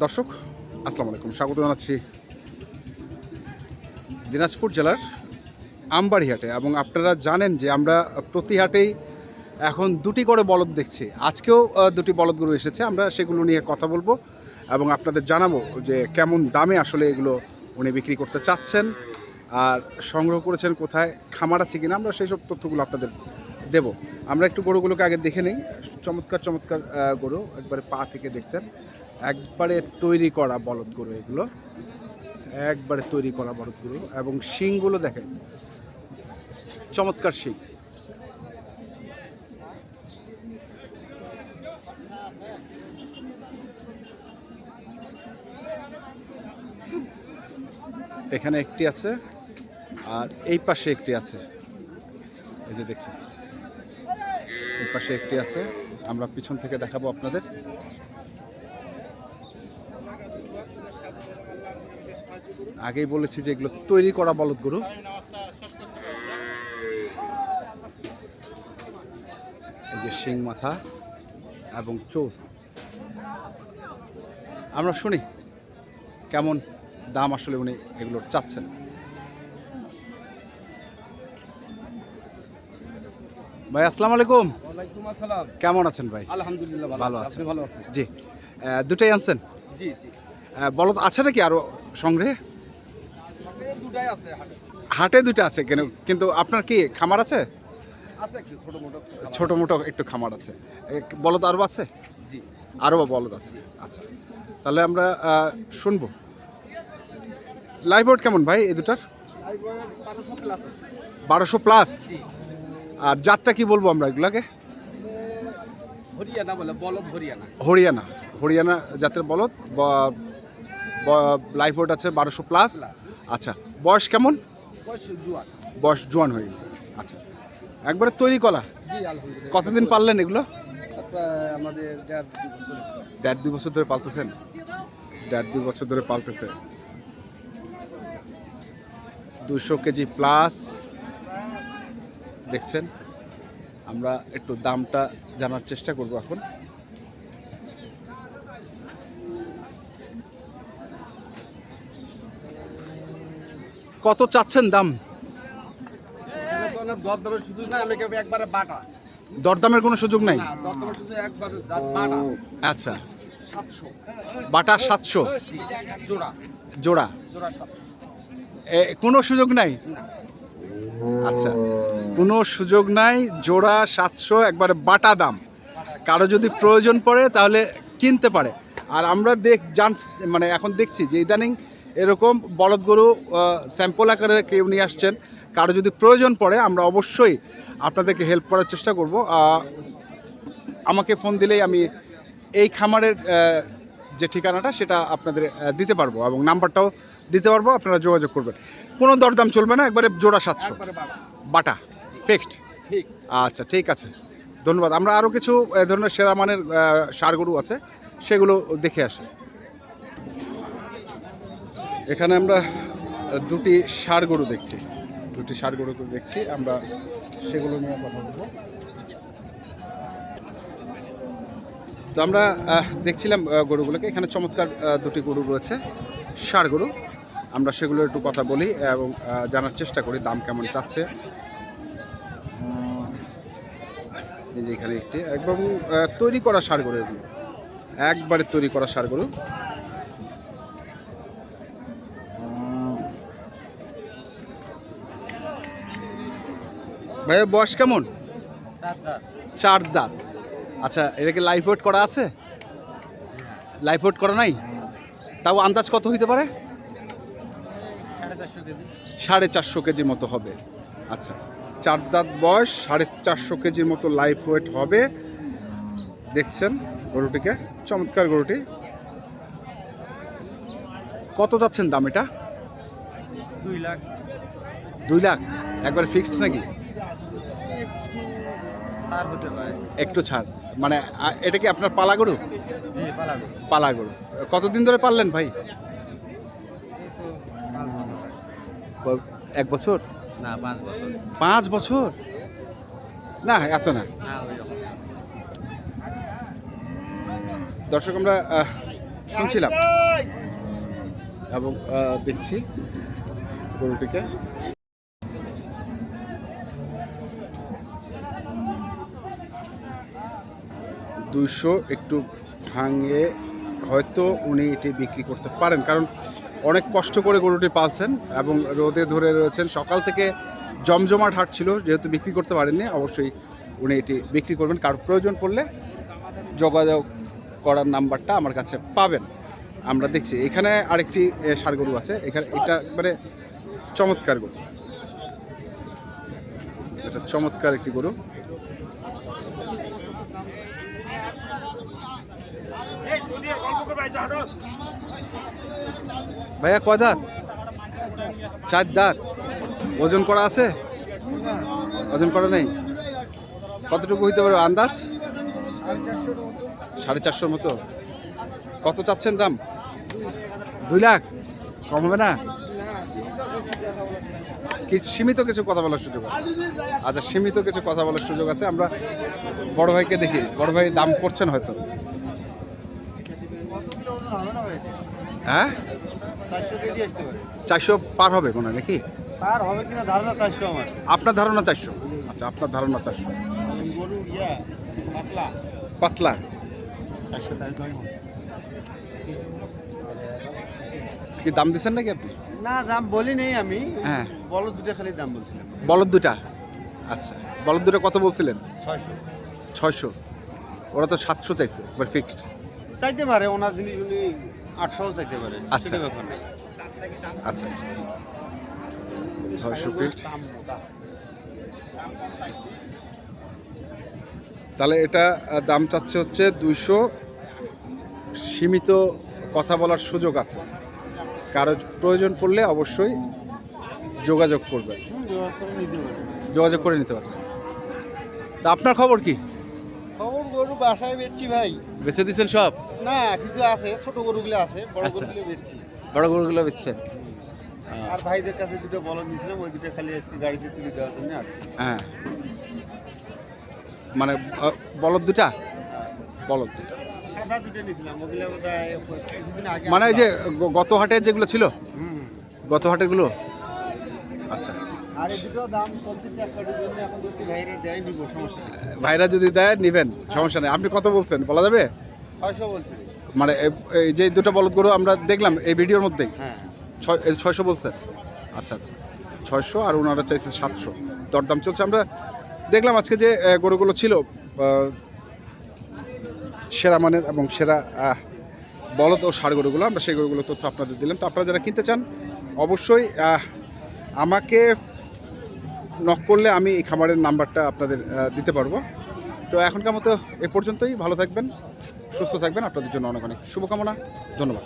দর্শক, আসসালামু আলাইকুম। স্বাগত জানাচ্ছি দিনাজপুর জেলার আমবাড়ি হাটে এবং আপনারা জানেন যে আমরা প্রতি হাটেই এখন দুটি করে বলদ দেখছি। আজকেও দুটি বলদ গরু এসেছে। আমরা সেগুলো নিয়ে কথা বলব এবং আপনাদের জানাব যে কেমন দামে আসলে এগুলো উনি বিক্রি করতে চাচ্ছেন আর সংগ্রহ করেছেন কোথায়, খামার আছে কিনা, আমরা সেই সব তথ্যগুলো আপনাদের দেব। আমরা একটু গরুগুলোকে আগে দেখে নেই। চমৎকার চমৎকার গরু। একবারে পা থেকে দেখছেন। একবারে তৈরি করা বলদ গরু এগুলো। একবারে তৈরি করা বলদ গরু। এবং শিংগুলো দেখেন। চমৎকার শিং। এখানে একটি আছে। আর এই পাশে একটি আছে। এই যে দেখছেন। পাশে একটি আছে। আমরা পিছন থেকে দেখাবো আপনাদের। আগেই বলেছি যে এগুলো তৈরি করা বলদ গরু। যে শিং মাথা এবং চোস। আমরা শুনি কেমন দাম আসলে উনি এগুলোর চাচ্ছেন। ভাই আসসালামু আলাইকুম। ওয়ালাইকুম আসসালাম। কেমন আছেন ভাই? আলহামদুলিল্লাহ ভালো ভালো আছি। আছি আপনি ভালো আছেন? জি। দুটাই আনছেন? জি জি। বলদ আছে নাকি আরও সংগ্রহে? হাটে দুটাই আছে হাটে। হাটে দুটো আছে কেন কিন্তু আপনার কি খামার আছে? আছে একটু ছোট মোটো ছোট মোটো একটু খামার আছে। এ, বলদ আরও আছে? জি। আরও বলদ আছে? আচ্ছা। তাহলে আমরা শুনব। লাইভ বোর্ড কেমন ভাই এই দুটার? বারোশো প্লাস আর জাতটা কি বলব আমরা এগুলাকে? হরিয়ানা বলে বলদ হরিয়ানা। হরিয়ানা। হরিয়ানা জাতের বলদ লাইভ বোর্ড আছে বারোশো প্লাস আচ্ছা বয়স কেমন? বয়স জোয়ান। হয়ে গেছে। আচ্ছা একবারে তৈরি কলা? কতদিন পারলেন এগুলো? আমাদের দেড় দুই বছর। দেড় দুই বছর ধরে পালতেছেন? দেড় দুই বছর ধরে পালতেছে। দুশো কেজি প্লাস দেখছেন আমরা একটু দামটা জানার চেষ্টা করব এখন। কত চাচ্ছেন দাম? দরদামের কোনো সুযোগ নাই? আচ্ছা। বাটা সাতশো। জোড়া। জোড়া। কোনো সুযোগ নাই? না। আচ্ছা কোনো সুযোগ নাই, জোড়া সাতশো, একবারে বাটা দাম। কারও যদি প্রয়োজন পড়ে তাহলে কিনতে পারে। আর আমরা দেখ, জান মানে এখন দেখছি যে ইদানিং এরকম বলদ গরু স্যাম্পল আকারে কেউ নিয়ে আসছেন। কারও যদি প্রয়োজন পড়ে, আমরা অবশ্যই আপনাদেরকে হেল্প করার চেষ্টা করব। আমাকে ফোন দিলেই আমি এই খামারের যে ঠিকানাটা, সেটা আপনাদের দিতে পারব এবং নাম্বারটাও দিতে পারব আপনারা যোগাযোগ করবেন। কোনো দরদাম চলবে না একবারে জোড়া সাতশো। বাটা ফিক্সড ঠিক। আচ্ছা ঠিক আছে। ধন্যবাদ। আমরা আরও কিছু এ ধরনের সেরা মানের ষাঁড় গরু আছে সেগুলো দেখে আসি। এখানে আমরা দুটি ষাঁড় গরু দেখছি। দুটি ষাঁড় গরু দেখছি আমরা সেগুলো নিয়ে কথা বলব। তো আমরা দেখছিলাম গরুগুলোকে। এখানে চমৎকার দুটি গরু রয়েছে ষাঁড় গরু। আমরা সেগুলো একটু কথা বলি এবং জানার চেষ্টা করি দাম কেমন চাচ্ছে। এই যে এখানে একটি একদম তৈরি করা সার গরু এগুলো। একবারে তৈরি করা সার গরু। ভাইয়া বয়স কেমন? চার দাঁত। আচ্ছা এটা কি লাইফ ওয়েট করা আছে? লাইফ ওয়েট করা নাই? তাও আন্দাজ কত হইতে পারে? সাড়ে চারশো কেজির মতো হবে। আচ্ছা চার দাঁত বয়স সাড়ে চারশো কেজির মতো লাইফ ওয়েট হবে। দেখছেন গরুটিকে চমৎকার গরুটি। কত যাচ্ছেন দাম এটা? দুই লাখ। দুই লাখ? একবার ফিক্সড নাকি? একটু ছাড় মানে এটা কি আপনার পালা গরু? পালা গরু। কতদিন ধরে পারলেন ভাই ক- এক বছর? না পাঁচ বছর। পাঁচ বছর? না এত না। দর্শক আমরা শুনছিলাম। এবং দেখছি গরুটিকে। দুইশো একটু ভাঙে হয়তো উনি এটি বিক্রি করতে পারেন। কারণ অনেক কষ্ট করে গরুটি পালছেন এবং রোদে ধরে রয়েছেন। সকাল থেকে জমজমাট হাট ছিল যেহেতু বিক্রি করতে পারেননি, অবশ্যই উনি এটি বিক্রি করবেন। কারও প্রয়োজন পড়লে যোগাযোগ করার নাম্বারটা আমার কাছে পাবেন। আমরা দেখছি, এখানে আরেকটি ষাঁড় গরু আছে। এখানে এটা মানে চমৎকার গরু। এটা চমৎকার একটি গরু। ভাইয়া কয় দাঁত? চার দাঁত। ওজন করা আছে? ওজন করা নেই? কতটুকু হইতে পারে আন্দাজ? সাড়ে চারশোর মতো। কত চাচ্ছেন দাম? দুই লাখ? কম হবে না? সীমিত কিছু কথা বলার সুযোগ আছে? আচ্ছা সীমিত কিছু কথা বলার সুযোগ আছে। আমরা বড় ভাইকে দেখি। বড় ভাই দাম করছেন হয়তো। হ্যাঁ? চারশো পার। হবে মনে হয় নাকি? হবে কিনা ধারণা চারশো আমার। আপনার ধারণা চারশো। আচ্ছা আপনার ধারণা চারশো। পাতলা। কি দাম দিচ্ছেন নাকি আপনি? না দাম বলি নেই আমি। হ্যাঁ। বলো দুটো খালি দাম বলছিলাম। বলদ দুটা? আচ্ছা। বলদ দুটা কত বলছিলেন? ছয়শো। ছয়শো। ওরা তো সাতশো চাইছে এবার ফিক্সড চাইতে পারে ওনার জিনিস উনি আটশোও চাইতে পারে আচ্ছা। ব্যাপার আচ্ছা আচ্ছা। তাহলে এটা দাম চাচ্ছে হচ্ছে দুইশো। সীমিত কথা বলার সুযোগ আছে। কারও প্রয়োজন পড়লে অবশ্যই যোগাযোগ করবেন। হুম, জোগাড় করে নিতে পারে। যোগাযোগ করে নিতে পারবেন। তা আপনার খবর কি? বাসায় বেচছি ভাই। বেছে দিচ্ছেন সব? না কিছু আছে ছোট গরুগুলো আছে বড় আচ্ছা। গরুগুলো বেচছি। বড় গরুগুলো বেচছেন? আর ভাইদের কাছে দুটো বলদ নিয়েছিলাম ওই দুটো খালি আজকে গাড়িতে তুলে দেওয়ার জন্য আছে হ্যাঁ। মানে বলদ দুটা? বলদ দুটা। দুটো হয় কিছুদিন আগে মানে যে গত হাটে যেগুলো ছিল? গত হাটেগুলো আচ্ছা। ভাইরে যদি দেয় নিবেন সমস্যা নেই। আপনি কত বলছেন বলা যাবে? মানে এই যে দুটো বলদ গরু আমরা দেখলাম এই ভিডিওর মধ্যেই। হ্যাঁ। ছয়শো বলছেন। আচ্ছা আচ্ছা। ছয়শো আর ওনারা চাইছে সাতশো। দরদাম চলছে। আমরা দেখলাম আজকে যে গরুগুলো ছিল সেরা মানের এবং সেরা বলদ ও ষাড় গরুগুলো। আমরা সেই গরুগুলো তথ্য আপনাদের দিলাম। তো আপনারা যারা কিনতে চান অবশ্যই আমাকে নক করলে আমি এই খাবারের নাম্বারটা আপনাদের দিতে পারব। তো এখনকার মতো এ পর্যন্তই। ভালো থাকবেন, সুস্থ থাকবেন। আপনাদের জন্য অনেক অনেক শুভকামনা। ধন্যবাদ।